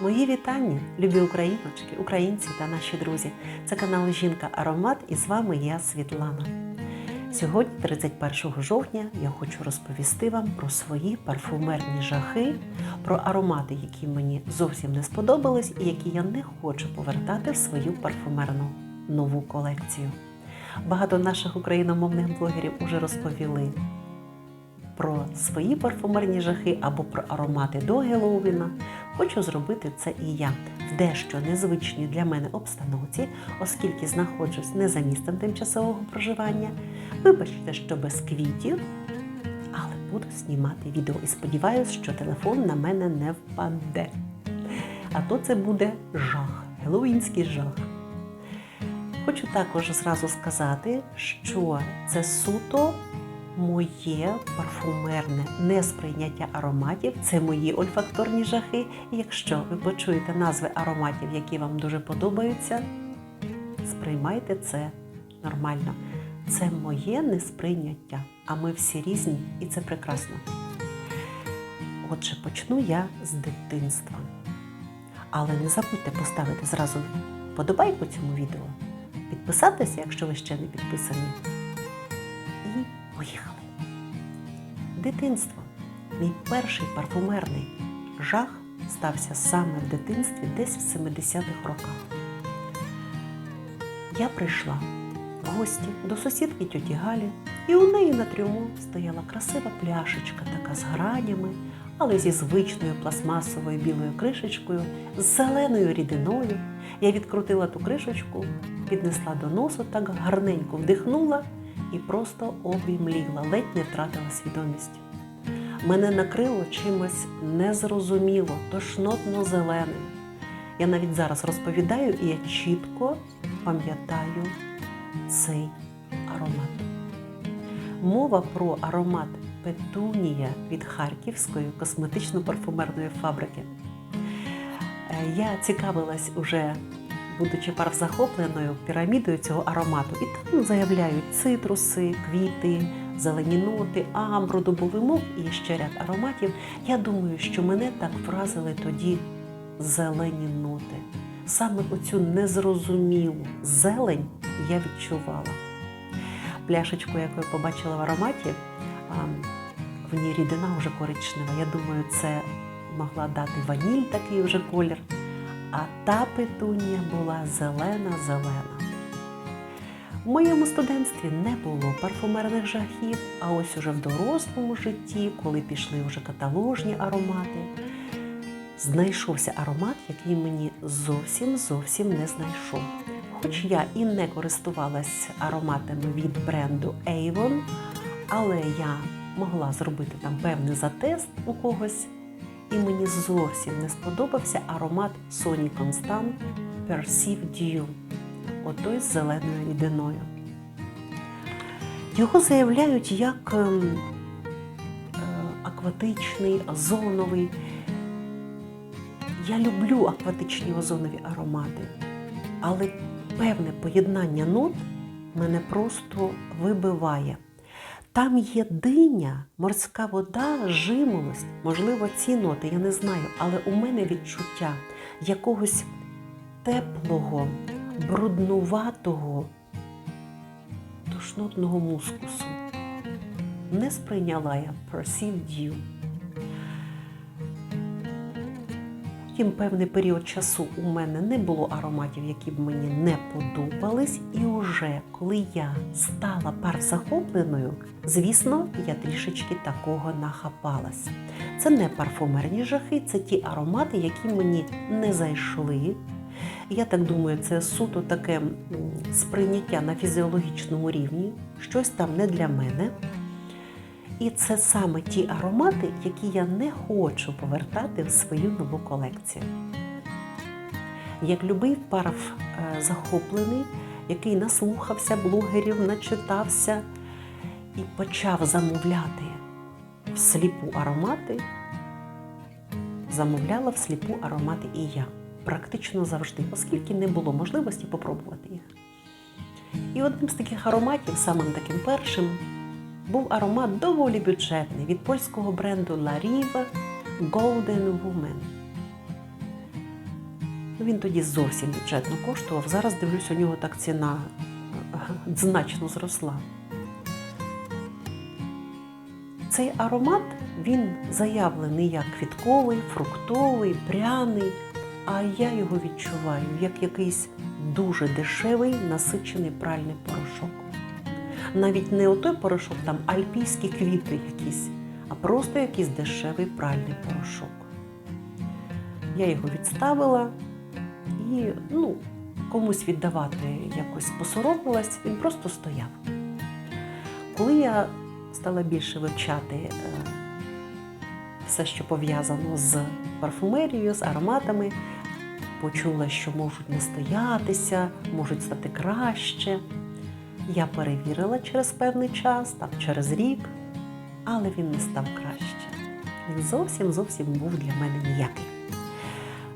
Мої вітання, любі україночки, українці та наші друзі. Це канал Жінка Аромат і з вами я Світлана. Сьогодні, 31 жовтня, я хочу розповісти вам про свої парфумерні жахи, про аромати, які мені зовсім не сподобались і які я не хочу повертати в свою парфумерну нову колекцію. Багато наших україномовних блогерів уже розповіли про свої парфумерні жахи або про аромати до Геловіна. Хочу зробити це і я в дещо незвичній для мене обстановці, оскільки знаходжусь не за місцем тимчасового проживання. Вибачте, що без квітів, але буду знімати відео і сподіваюся, що телефон на мене не впаде. А то це буде жах, геловінський жах. Хочу також зразу сказати, що це суто моє парфумерне несприйняття ароматів, це мої ольфакторні жахи. Якщо ви почуєте назви ароматів, які вам дуже подобаються, сприймайте це нормально. Це моє несприйняття, а ми всі різні, і це прекрасно. Отже, почну я з дитинства. Але не забудьте поставити зразу подобайку цьому відео, підписатися, якщо ви ще не підписані. Дитинство. Мій перший парфумерний жах стався саме в дитинстві, десь в 70-х роках. Я прийшла в гості до сусідки тьоті Галі, і у неї на трюму стояла красива пляшечка, така з гранями, але зі звичною пластмасовою білою кришечкою, з зеленою рідиною. Я відкрутила ту кришечку, піднесла до носу, так гарненько вдихнула і просто обімліла, ледь не втратила свідомість. Мене накрило чимось незрозуміло, тошнотно зеленим. Я навіть зараз розповідаю, і я чітко пам'ятаю цей аромат. Мова про аромат Петунія від Харківської косметично-парфумерної фабрики. Е, Я цікавилась уже, будучи парфзахопленою пірамідою цього аромату, і там заявляють цитруси, квіти, зелені ноти, амбру, дубовий мох і ще ряд ароматів. Я думаю, що мене так вразили тоді зелені ноти. Саме оцю незрозумілу зелень я відчувала. Пляшечку, яку я побачила в ароматі, в ній рідина вже коричнева. Я думаю, це могла дати ваніль такий вже колір. А та петунія була зелена-зелена. В моєму студентстві не було парфумерних жахів, а ось уже в дорослому житті, коли пішли вже каталожні аромати, знайшовся аромат, який мені зовсім зовсім не знайшов. Хоч я і не користувалась ароматами від бренду Avon, але я могла зробити там певний затест у когось, і мені зовсім не сподобався аромат Sony Constant Perceive Dew, отой з зеленою рідиною. Його заявляють як ем, е, акватичний, озоновий. Я люблю акватичні озонові аромати, але певне поєднання нот мене просто вибиває. Там є диня, морська вода, жимолость, можливо, ці ноти, я не знаю, але у мене відчуття якогось теплого, бруднуватого, тошнотного мускусу. Не сприйняла я Perceived Dew. Потім певний період часу у мене не було ароматів, які б мені не подобались. І уже коли я стала парфзахопленою, звісно, я трішечки такого нахапалась. Це не парфумерні жахи, це ті аромати, які мені не зайшли. Я так думаю, це суто таке сприйняття на фізіологічному рівні, щось там не для мене. І це саме ті аромати, які я не хочу повертати в свою нову колекцію. Як любий парф е, захоплений, який наслухався блогерів, начитався і почав замовляти всліпу аромати, замовляла всліпу аромати і я. Практично завжди, оскільки не було можливості попробувати їх. І одним з таких ароматів, самим таким першим, був аромат доволі бюджетний від польського бренду La Golden Woman. Він тоді зовсім бюджетно коштував. Зараз дивлюсь, у нього так ціна е, значно зросла. Цей аромат він заявлений як квітковий, фруктовий, пряний, а я його відчуваю як якийсь дуже дешевий насичений пральний порошок. Навіть не отой порошок, там альпійські квіти якісь, а просто якийсь дешевий пральний порошок. Я його відставила і ну, комусь віддавати якось посоромилась, він просто стояв. Коли я стала більше вивчати е, все, що пов'язано з парфумерією, з ароматами, почула, що можуть не стоятися, можуть стати краще. Я перевірила через певний час, там через рік, але він не став краще. Він зовсім зовсім був для мене ніякий.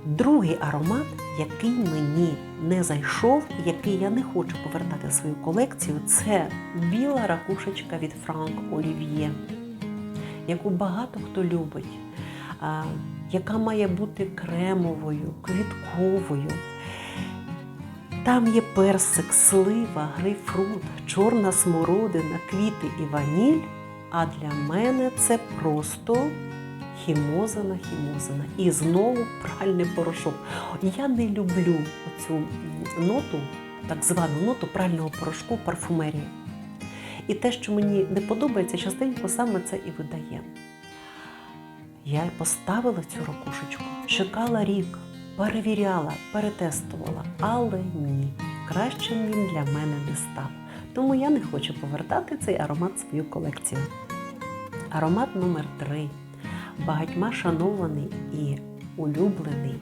Другий аромат, який мені не зайшов, який я не хочу повертати в свою колекцію, це біла ракушечка від Франк Олів'є, яку багато хто любить, яка має бути кремовою, квітковою. Там є персик, слива, грейпфрут, чорна смородина, квіти і ваніль. А для мене це просто хімозана, хімозана. І знову пральний порошок. Я не люблю цю ноту, так звану ноту прального порошку парфумерії. І те, що мені не подобається, частенько саме це і видає. Я поставила цю ракушечку, чекала рік, перевіряла, перетестувала, але ні, кращим він для мене не став. Тому я не хочу повертати цей аромат в свою колекцію. Аромат номер 3 багатьма шанований і улюблений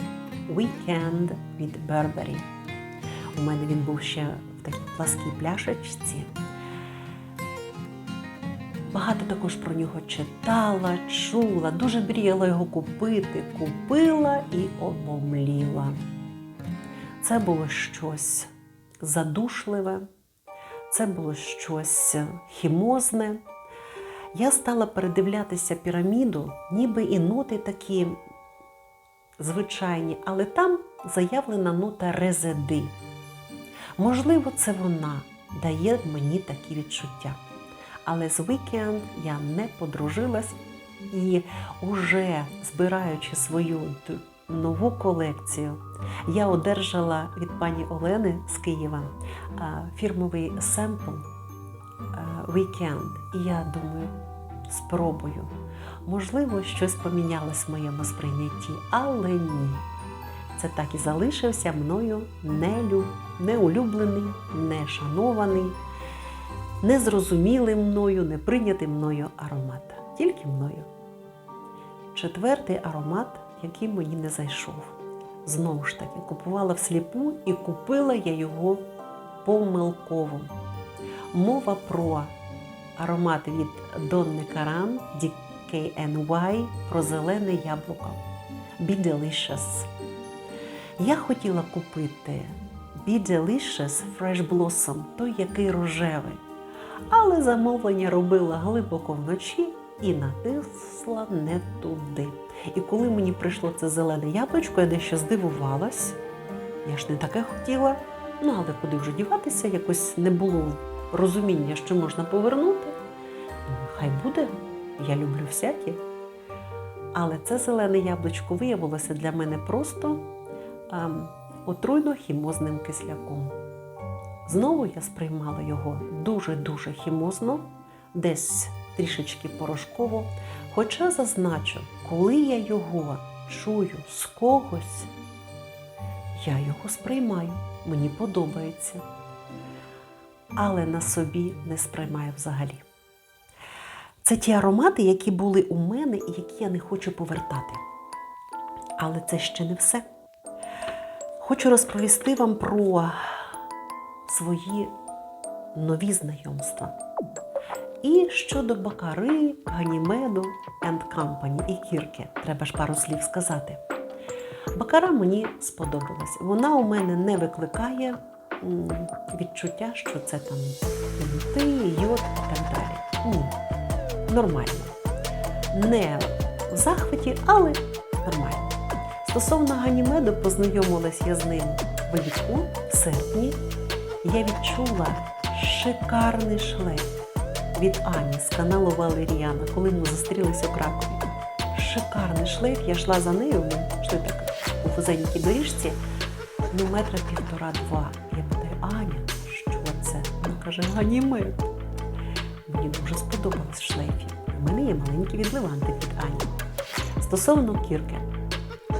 Weekend від Burberry. У мене він був ще в такій пласкій пляшечці. Багато також про нього читала, чула, дуже мріяла його купити, купила і обомліла. Це було щось задушливе, це було щось хімозне. Я стала передивлятися піраміду, ніби і ноти такі звичайні, але там заявлена нота резиди. Можливо, це вона дає мені такі відчуття. Але з Weekend я не подружилась і уже збираючи свою нову колекцію, я одержала від пані Олени з Києва фірмовий семпл Weekend. І я думаю, спробую. Можливо, щось помінялось в моєму сприйнятті, але ні. Це так і залишився мною нелю, неулюблений, нешанований, незрозумілий мною, не прийнятий мною аромат. Тільки мною. Четвертий аромат, який мені не зайшов. Знову ж таки, купувала всліпу і купила я його помилково. Мова про аромат від Донни Каран DKNY про зелене яблуко. Be Delicious. Я хотіла купити Be Delicious Fresh Blossom, той який рожевий. Але замовлення робила глибоко вночі і натисла не туди. І коли мені прийшло це зелене яблучко, я дещо здивувалась. Я ж не таке хотіла. Ну, але куди вже діватися, якось не було розуміння, що можна повернути. Ну, хай буде, я люблю всякі. Але це зелене яблучко виявилося для мене просто ем, отруйно-хімозним кисляком. Знову я сприймала його дуже-дуже хімозно, десь трішечки порошково. Хоча зазначу, коли я його чую з когось, я його сприймаю, мені подобається. Але на собі не сприймаю взагалі. Це ті аромати, які були у мене і які я не хочу повертати. Але це ще не все. Хочу розповісти вам про свої нові знайомства. І щодо Бакари, Ганімеду and Company і Кірки, треба ж пару слів сказати. Бакара мені сподобалась. Вона у мене не викликає відчуття, що це там ти, йод і так далі. Ні, нормально. Не в захваті, але нормально. Стосовно ганімеду, познайомилась я з ним влітку, в серпні. Я відчула шикарний шлейф від Ані з каналу Валеріана, коли ми зустрілися у Кракові. Шикарний шлейф, я йшла за нею, ми йшли так у вузенькій доріжці, ну метра півтора-два. Я питаю, Аня, що це? Вона каже, ганімед. Мені дуже сподобалось в шлейфі. У мене є маленький відливантик від Ані. Стосовно кірки,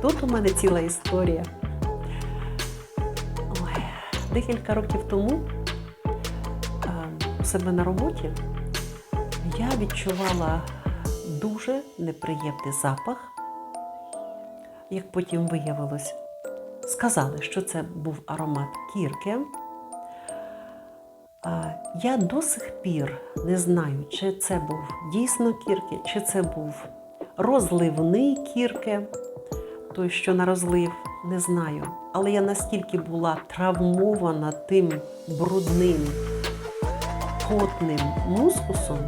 тут у мене ціла історія. Декілька років тому е, у себе на роботі я відчувала дуже неприємний запах. Як потім виявилось, сказали, що це був аромат кірки. Я до сих пір не знаю, чи це був дійсно кірки, чи це був розливний кірки, той, що на розлив, не знаю. Але я настільки була травмована тим брудним, потним мускусом,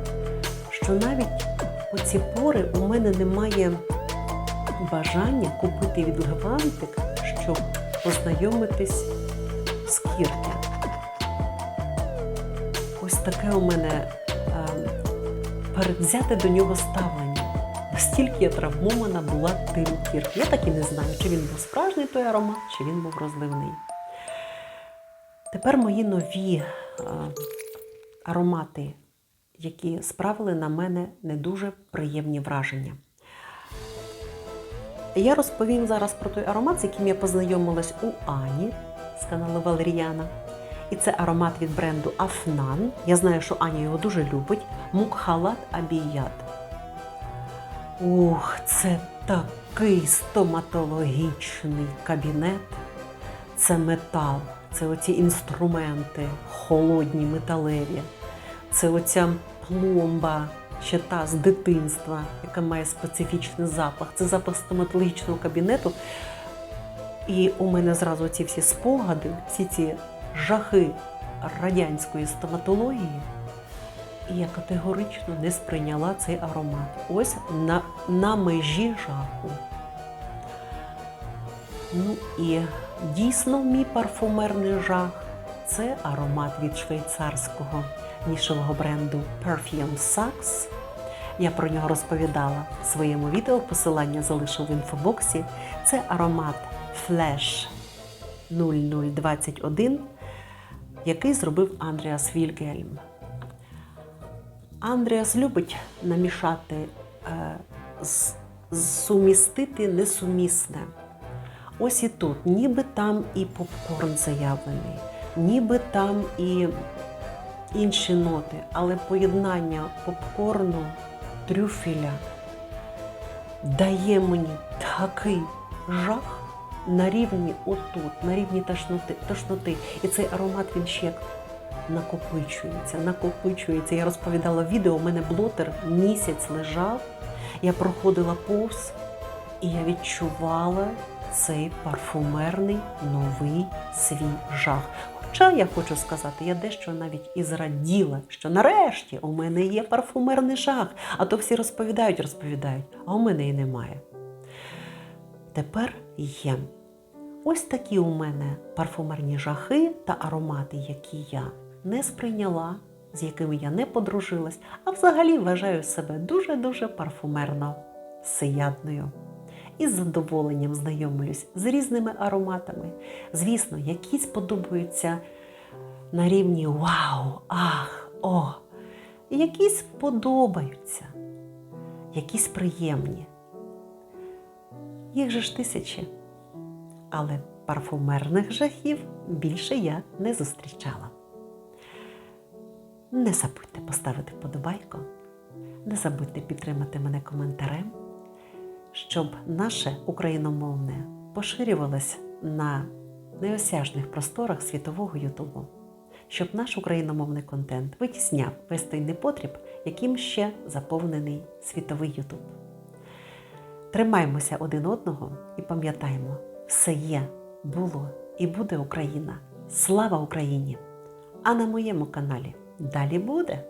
що навіть у ці пори у мене немає бажання купити відливантик, щоб познайомитись з кірки. Ось таке у мене е, передзяте до нього ставлення. Настільки я травмована була тим кірк. Я так і не знаю, чи він був справжній той аромат, чи він був розливний. Тепер мої нові е, аромати, які справили на мене не дуже приємні враження. Я розповім зараз про той аромат, з яким я познайомилась у Ані з каналу Валеріана. І це аромат від бренду Афнан. Я знаю, що Аня його дуже любить. Мукхалат Абіят. Ух, це такий стоматологічний кабінет. Це метал, це оці інструменти, холодні, металеві. Це оця пломба, ще та з дитинства, яка має специфічний запах. Це запах стоматологічного кабінету. І у мене зразу ці всі спогади, всі ці жахи радянської стоматології. І я категорично не сприйняла цей аромат. Ось на, на межі жаху. Ну і дійсно мій парфумерний жах це аромат від швейцарського нішевого бренду Perfume Sax. Я про нього розповідала в своєму відео, посилання залишу в інфобоксі. Це аромат Flash 0021, який зробив Андріас Вільгельм. Андріас любить намішати, е, сумістити несумісне. Ось і тут, ніби там і попкорн заявлений, ніби там і інші ноти, але поєднання попкорну, трюфеля дає мені такий жах на рівні отут, на рівні тошноти. тошноти. І цей аромат він ще як накопичується, накопичується. Я розповідала відео, у мене блотер місяць лежав, я проходила повз, і я відчувала цей парфумерний новий свій жах. Хоча я хочу сказати, я дещо навіть і зраділа, що нарешті у мене є парфумерний жах, а то всі розповідають, розповідають, а у мене і немає. Тепер є. Ось такі у мене парфумерні жахи та аромати, які я не сприйняла, з якими я не подружилась, а взагалі вважаю себе дуже-дуже парфумерно всеядною. І з задоволенням знайомлюсь з різними ароматами. Звісно, якісь подобаються на рівні вау, ах, о. Якісь подобаються, якісь приємні. Їх же ж тисячі. Але парфумерних жахів більше я не зустрічала. Не забудьте поставити вподобайку, не забудьте підтримати мене коментарем, щоб наше україномовне поширювалось на неосяжних просторах світового Ютубу, щоб наш україномовний контент витісняв весь той непотріб, яким ще заповнений світовий Ютуб. Тримаймося один одного і пам'ятаємо, все є, було і буде Україна. Слава Україні! А на моєму каналі далі буде.